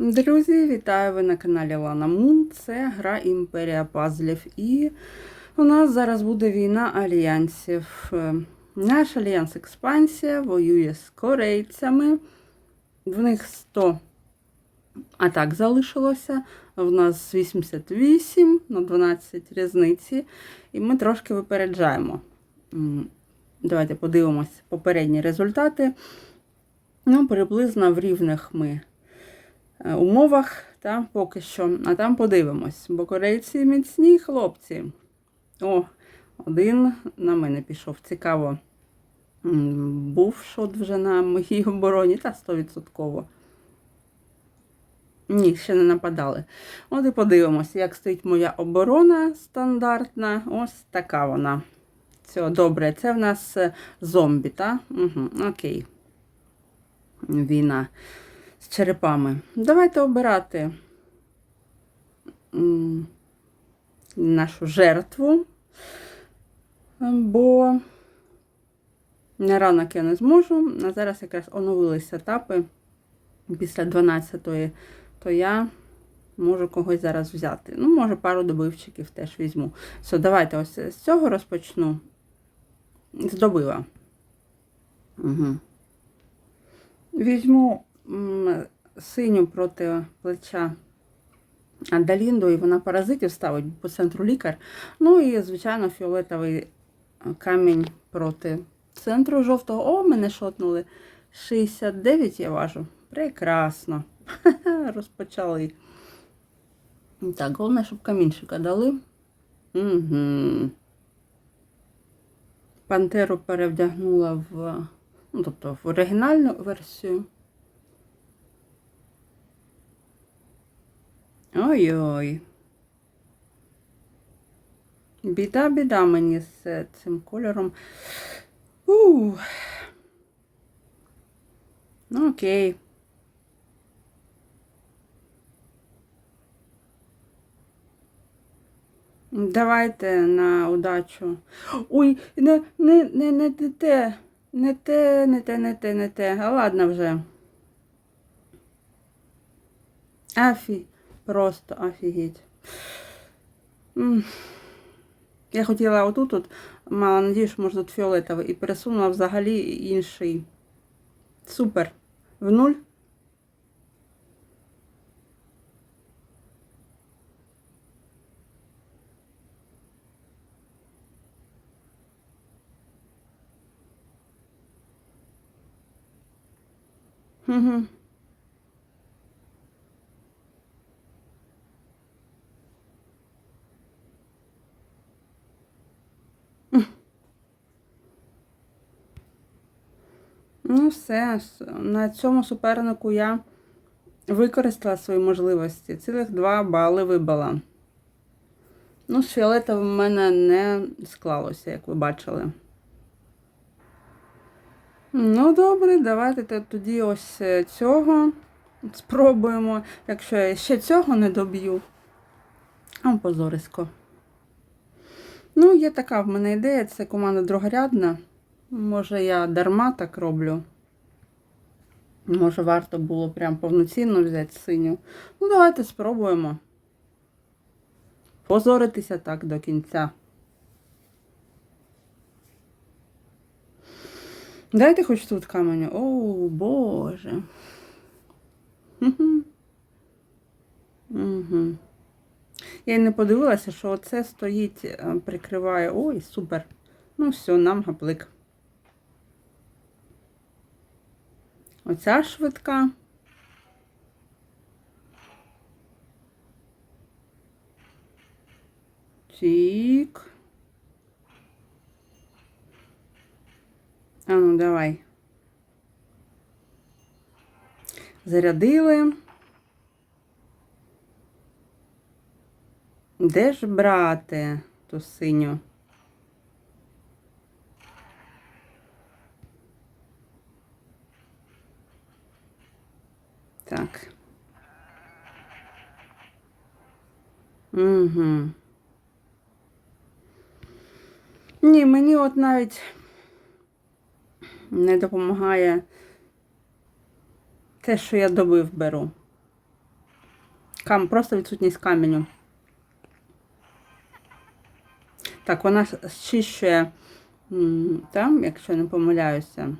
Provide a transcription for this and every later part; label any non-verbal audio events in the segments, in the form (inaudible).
Друзі, вітаю ви на каналі Лана Мун. Це гра Імперія Пазлів. І у нас зараз буде війна альянсів. Е, Наш альянс експансія воює з корейцями. В них 100 атак залишилося. В нас 88 на 12 різниці. І ми трошки випереджаємо. Давайте подивимось попередні результати. Ну, приблизно в рівних ми умовах, та, поки що. А там подивимось, бо корейці міцні хлопці. О, один на мене пішов. Цікаво. Був шот вже на моїй обороні, та 100%. Ні, ще не нападали. От і подивимося, як стоїть моя оборона стандартна. Ось така вона. Все, добре, це в нас е, зомбі, так? Угу, окей. Війна з черепами. Давайте обирати нашу жертву, бо на ранок я не зможу. А зараз якраз оновилися етапи після 12-ї, то я можу когось зараз взяти. Ну, може, пару добивчиків теж візьму. Все, давайте ось з цього розпочну. Здобила. Угу. Візьму синю проти плеча Адалінду, і вона паразитів ставить по центру лікар. Ну і, звичайно, фіолетовий камінь проти центру жовтого. О, мене шотнули. 69 я важу. Прекрасно. (laughs) Розпочали. Так, головне, щоб камінчика дали. Угу. Пантеру перевдягнула в, ну, тобто в оригінальну версію. Ой-ой. Біда, біда мені з цим кольором. У. Ну, окей. Давайте на удачу. Ой, не, не, не, не, не те, не те, не те, не те, не те. А ладно вже. Афі, просто офігеть. Я хотіла отут, от, мала надію, що може тут фіолетовий, і пересунула взагалі інший. Супер. В нуль. Угу. Ну, все, на цьому супернику я використала свої можливості. Цілих два бали вибила. Ну, з фіолетовим в мене не склалося, як ви бачили. Ну, добре, давайте тоді ось е, цього спробуємо. Якщо я ще цього не доб'ю. А позорисько. Ну, є така в мене ідея, це команда другорядна. Може, я дарма так роблю. Може, варто було прям повноцінно взяти синю. Ну, давайте спробуємо. Позоритися так до кінця. Дайте хоч тут каменю. О, Боже. Угу. Я й не подивилася, що оце стоїть, е, прикриває. Ой, супер. Ну, все, нам гаплик. Оця швидка. Тік. А ну, давай. Зарядили. Де ж брати ту синю? Так. Угу. Ні, мені от навіть не допомагає те, що я добив беру. Кам, просто відсутність каменю. Так, вона щищує там, якщо не помиляюся.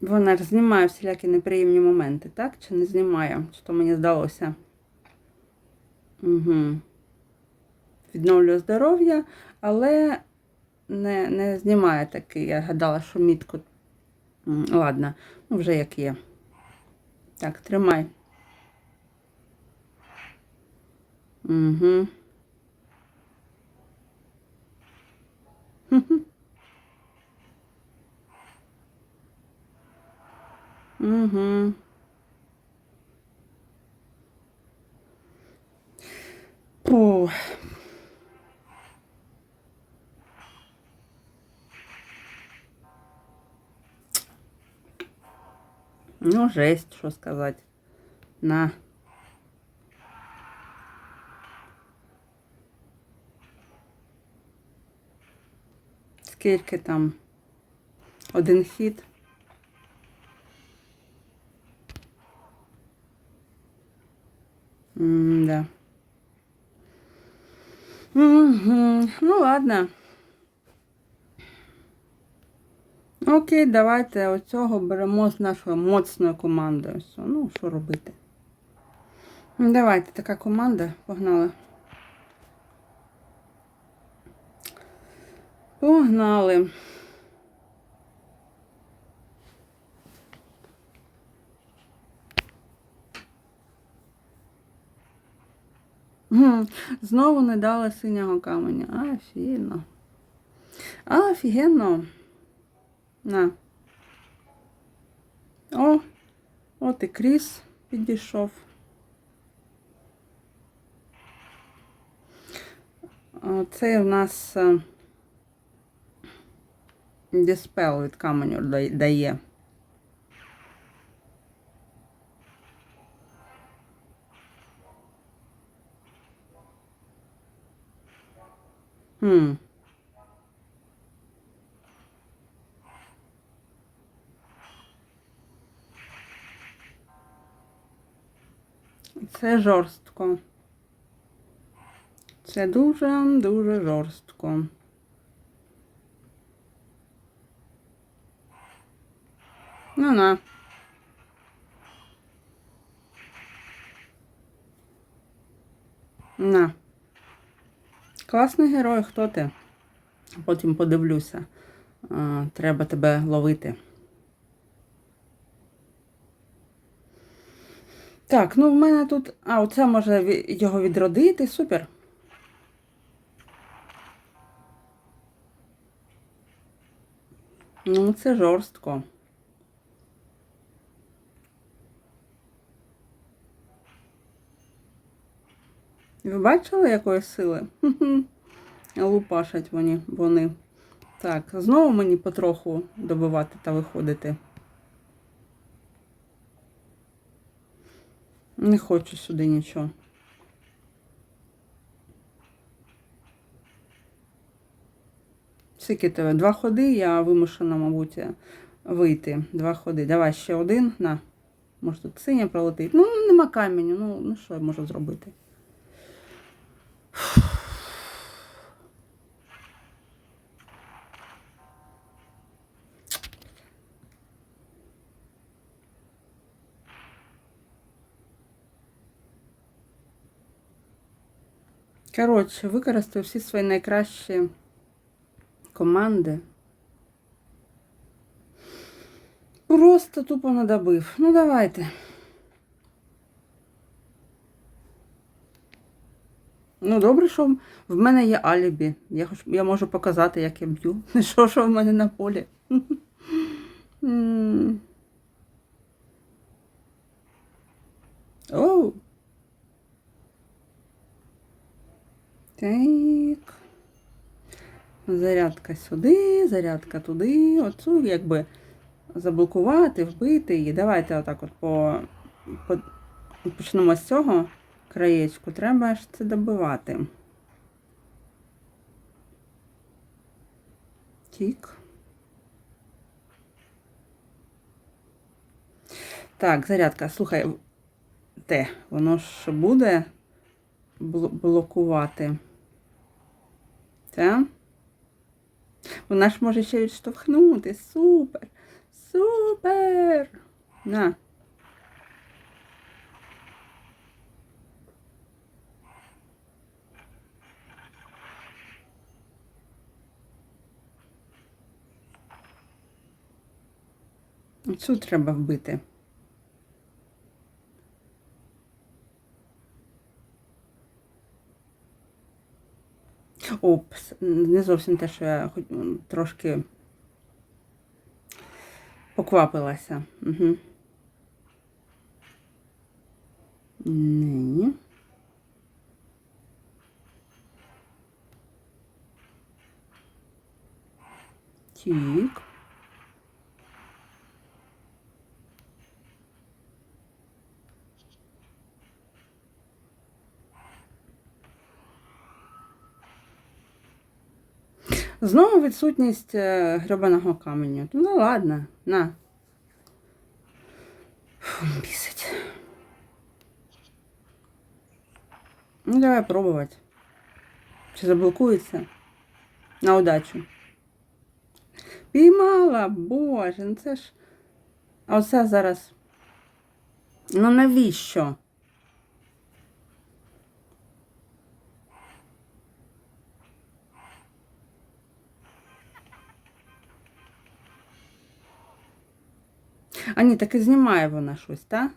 Вона ж знімає всілякі неприємні моменти, так? Чи не знімає? Чи то мені здалося? Угу. Відновлює здоров'я, але не, не знімає такий. Я гадала, що мітку. Ладно, ну вже як є. Так, тримай. Угу. (laughs) Угу. Фу. Ну, жесть, що сказати. На. Скільки там? Один хід. Да. Мгм. Ну, ладно. Окей, давайте оцього беремо з нашою моцною командою. Все, Ну, що робити? Ну, Давайте, така команда. Погнали. Погнали. Знову не дали синього каменя. Офігенно. Офігенно. На. О, от і Кріс підійшов. Це у нас е, диспел від каменю дай- дає. Хм. Це жорстко. Це дуже-дуже жорстко. Ну на. На. Класний герой, хто ти? Потім подивлюся. Треба тебе ловити. Так, ну в мене тут. А, оце може його відродити. Супер. Ну, це жорстко. Ви бачили якої сили? Лупашать вони, вони. Так, знову мені потроху добивати та виходити. Не хочу сюди нічого. Скільки тебе? Два ходи, я вимушена, мабуть, вийти. Два ходи. Давай ще один. На. Може тут синя пролетить. Ну, нема каменю. Ну, ну що я можу зробити? Коротше, використаю всі свої найкращі команди. Просто тупо надобив. Ну, давайте. Ну, добре, що в мене є алібі. Я, хоч, я можу показати, як я б'ю. (laughs) Що, що в мене на полі. (laughs) Оу. Так. Зарядка сюди, зарядка туди. Оцю якби заблокувати, вбити її. Давайте отак от по, по почнемо з цього краєчку. Треба ж це добивати. Тік. Так, зарядка. Слухай, те, воно ж буде блокувати. Так? Вона ж може ще відштовхнути. Супер! Супер! На. Цю треба вбити. Опс, не зовсім те, що я трошки поквапилася. Угу. Ні. Тік. Знову відсутність е, гребаного каменю. Ну ладно, на. Бісить. Ну, давай пробувати. Чи заблокується? На удачу. Піймала, боже, ну це ж. А оце зараз. Ну навіщо? А ні, так і знімає вона щось, так?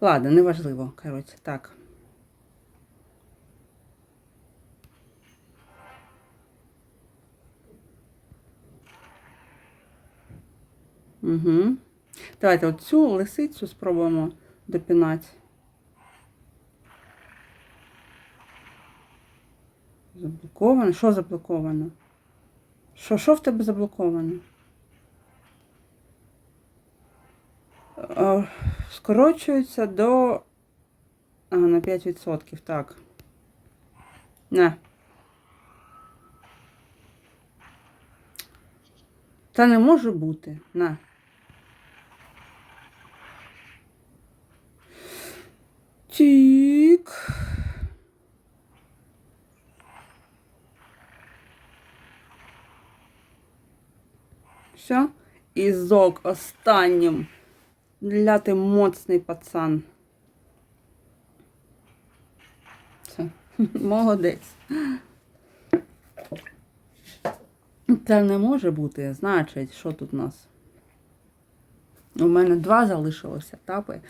Ладно, неважливо, коротше, так. Угу. Давайте оцю лисицю спробуємо допінати. Заблоковано? Що заблоковано? Що, що в тебе заблоковано? Скорочується до. А, на 5%, так. На. Та не може бути. На. Тік. Все. І зок останнім. Ля ти моцний пацан. Все. (laughs) Молодець. Це не може бути, значить, що тут у нас? У мене два залишилося етапи.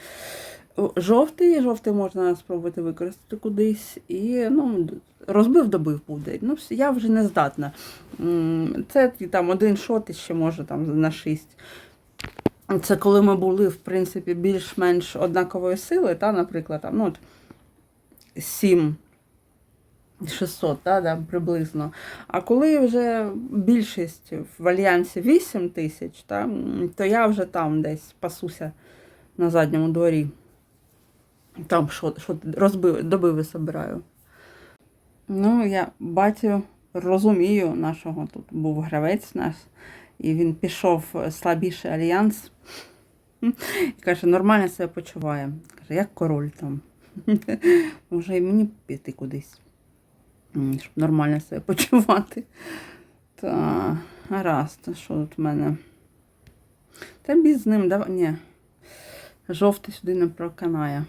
О, Жовтий, жовтий можна спробувати використати кудись. І ну, розбив, добив буде. Ну, я вже не здатна. Це там один шот ще може там на шість. Це коли ми були, в принципі, більш-менш однакової сили, та, наприклад, там, ну, от 7 600, та, да, приблизно. А коли вже більшість в альянсі 8 тисяч, та, то я вже там десь пасуся на задньому дворі. Там що, що розбив, добиви собираю. Ну, я батю розумію нашого. Тут був гравець наш, і він пішов слабіший альянс. І каже, нормально себе почуває. Каже, як король там. (laughs) Може і мені піти кудись, щоб нормально себе почувати. Та, гаразд, що тут в мене? Та біз з ним, давай. Ні. Жовтий сюди не проканає.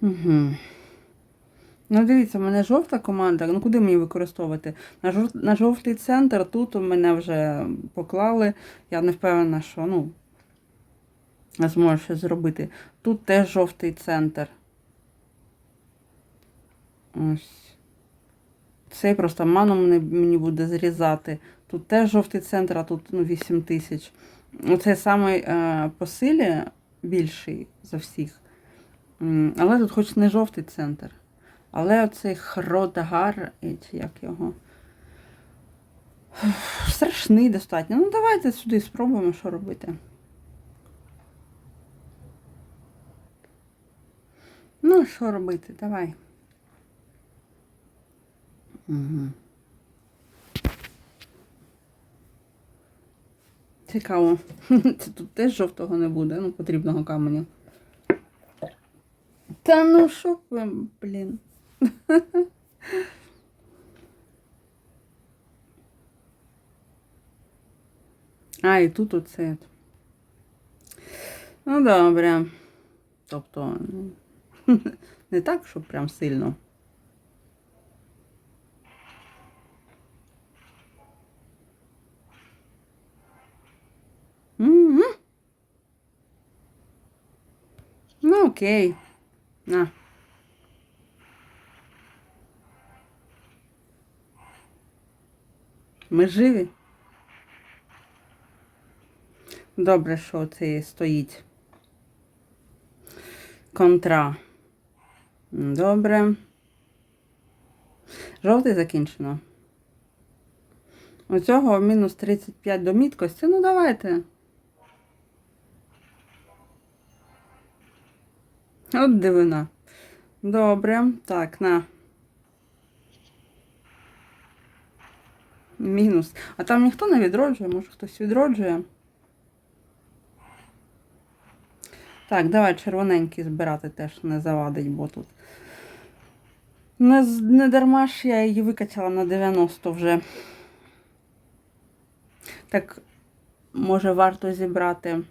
Угу. Ну, дивіться, в мене жовта команда. Ну куди мені використовувати? На, жов... на жовтий центр тут у мене вже поклали. Я не впевнена, що ну, я зможу щось зробити. Тут теж жовтий центр. Ось. Цей просто ману мені, мені буде зрізати. Тут теж жовтий центр, а тут ну, 8 тисяч. Оцей самий е, по силі більший за всіх. Але тут хоч не жовтий центр. Але оцей чи як його. Страшний достатньо. Ну, давайте сюди спробуємо, що робити. Ну, що робити? Давай. Угу. Цікаво. (laughs) Це тут теж жовтого не буде, ну, потрібного каменю. Та ну що ви, блін. А, і тут оце. Ну, добре. Тобто, ну, (laughs) не так, щоб прям сильно. Мгм. Ну, окей. На. Ми живі? Добре, що це стоїть. Контра. Добре. Жовтий закінчено. Оцього мінус 35 до міткості. Ну, давайте. От дивина. Добре. Так, на. Мінус. А там ніхто не відроджує, може хтось відроджує. Так, давай червоненький збирати теж не завадить, бо тут. Не, не дарма ж я її викачала на 90 вже. Так, може варто зібрати.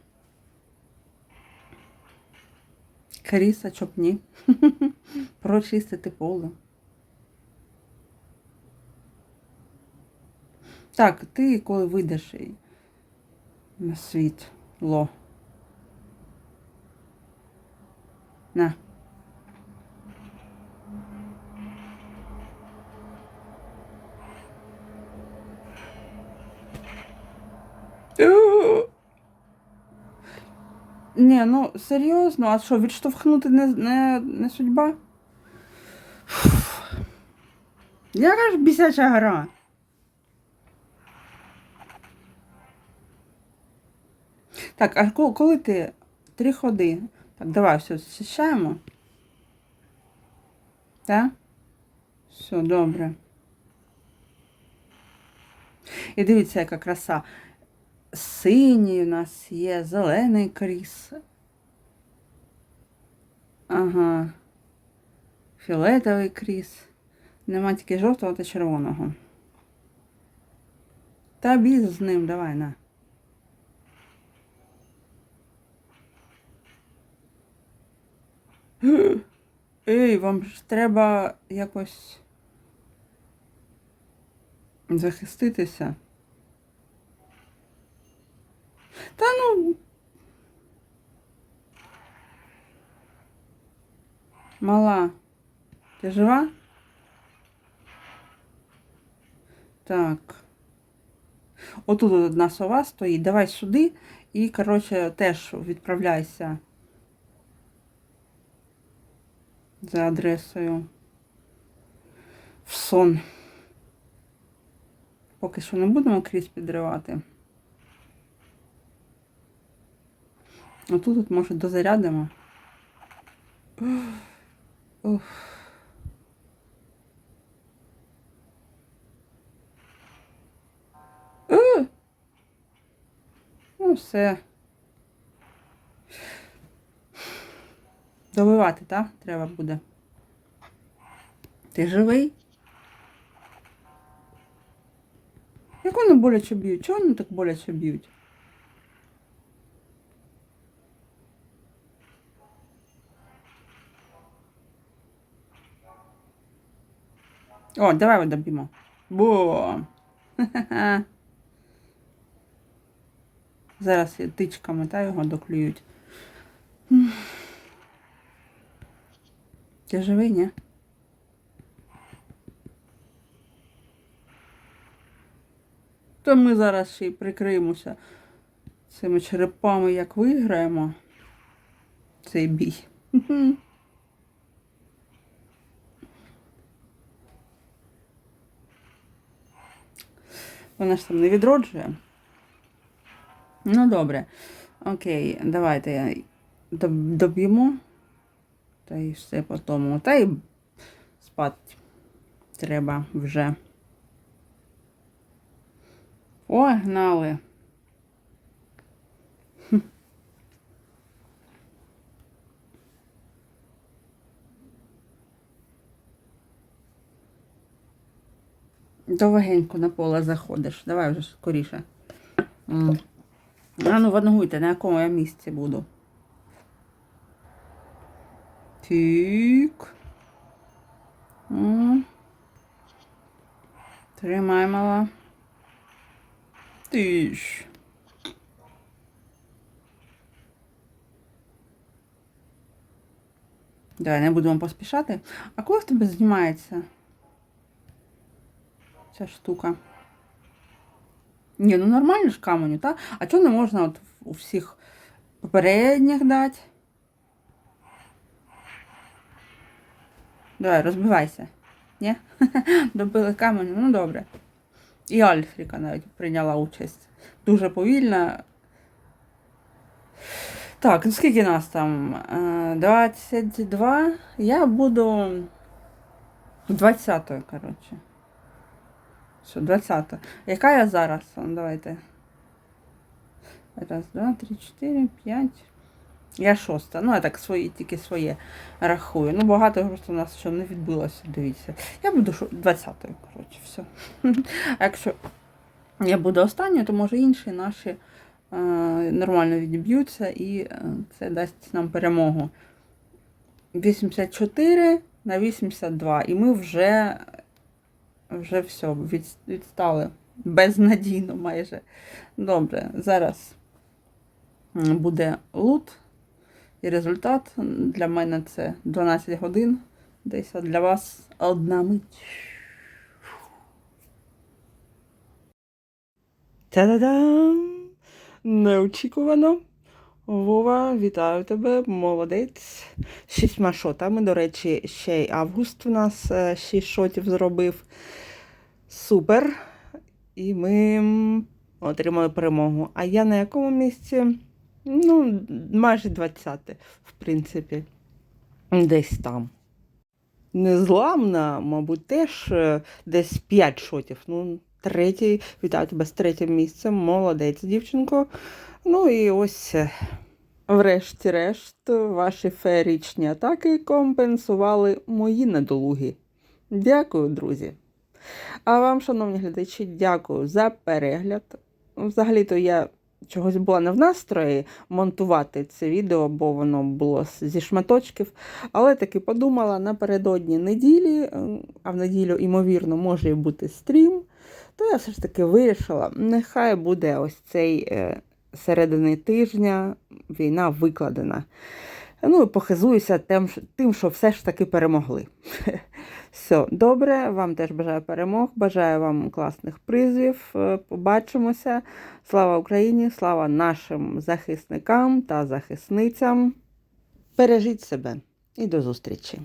Кріса, чоб ні. (laughs) Прочистити поле. Так, ти коли вийдеш на світ, ло. На. Ні, ну серйозно, а що, відштовхнути не, не, не судьба? Яка ж бісяча гра? Так, а коли ти три ходи? Так, давай все зчищаємо. Так? Все, добре. І дивіться, яка краса. Синій у нас є, зелений кріс. Ага. Фіолетовий кріс. Нема тільки жовтого та червоного. Та біз з ним, давай, на. (gasps) Ей, вам ж треба якось захиститися. Та ну. Мала. Ти жива? Так. Отут одна сова стоїть. Давай сюди і, коротше, теж відправляйся за адресою в сон. Поки що не будемо крізь підривати. Отут от, може дозарядимо. Ух. Е! Ну, все. Добивати, так? Треба буде. Ти живий? Як вони боляче б'ють? Чого вони так боляче б'ють? О, давай доб'ємо. Бо. Ха-ха-ха. (laughs) Зараз тичками та його доклюють. Ти живий, ні? То ми зараз ще й прикриємося цими черепами, як виграємо цей бій. Вона ж там не відроджує. Ну, добре. Окей, давайте доб- доб'ємо. Та й все по тому. Та й спати треба вже. О, гнали. Довгенько на поле заходиш. Давай вже скоріше. А ну вангуйте, на якому я місці буду. Тримай мала. Тиш. Давай, не будемо поспішати. А коли в тебе знімається ця штука? Ні, ну нормально ж каменю, так? А чого не можна от у всіх попередніх дати? Давай, розбивайся. Ні? (laughs) Добили каменю, ну добре. І Альфріка навіть прийняла участь. Дуже повільно. Так, ну скільки нас там? Е, 22. Я буду 20-ю, коротше. Що, 20. Яка я зараз? Давайте. Раз, два, три, чотири, п'ять. Я шоста. Ну, я так свої, тільки своє рахую. Ну, багато просто у нас ще не відбулося, дивіться. Я буду 20-ю, коротше, все. А якщо я буду останньою, то може інші наші е, нормально відіб'ються і е, це дасть нам перемогу. 84 на 82. І ми вже, вже все, від, відстали. Безнадійно майже. Добре, зараз буде лут. І результат для мене це 12 годин. Десь а для вас одна мить. Та-да-дам! Неочікувано. Вова, вітаю тебе, молодець. Шістьма шотами. До речі, ще й август у нас е, шість шотів зробив. Супер. І ми отримали перемогу. А я на якому місці? Ну, майже 20-те, в принципі. Десь там. Незламна, мабуть, теж е, десь 5 шотів. Ну, третій, вітаю тебе з третім місцем. Молодець, дівчинко. Ну і ось, е, врешті-решт, ваші феєричні атаки компенсували мої недолуги. Дякую, друзі. А вам, шановні глядачі, дякую за перегляд. Взагалі-то я чогось була не в настрої монтувати це відео, бо воно було зі шматочків. Але таки подумала напередодні неділі, е, а в неділю, ймовірно, може і бути стрім. То я все ж таки вирішила, нехай буде ось цей е, середини тижня війна викладена. Ну і похизуюся тим, що все ж таки перемогли. (laughs) Все, добре, вам теж бажаю перемог, бажаю вам класних призвів. Е, Побачимося. Слава Україні, слава нашим захисникам та захисницям. Бережіть себе і до зустрічі!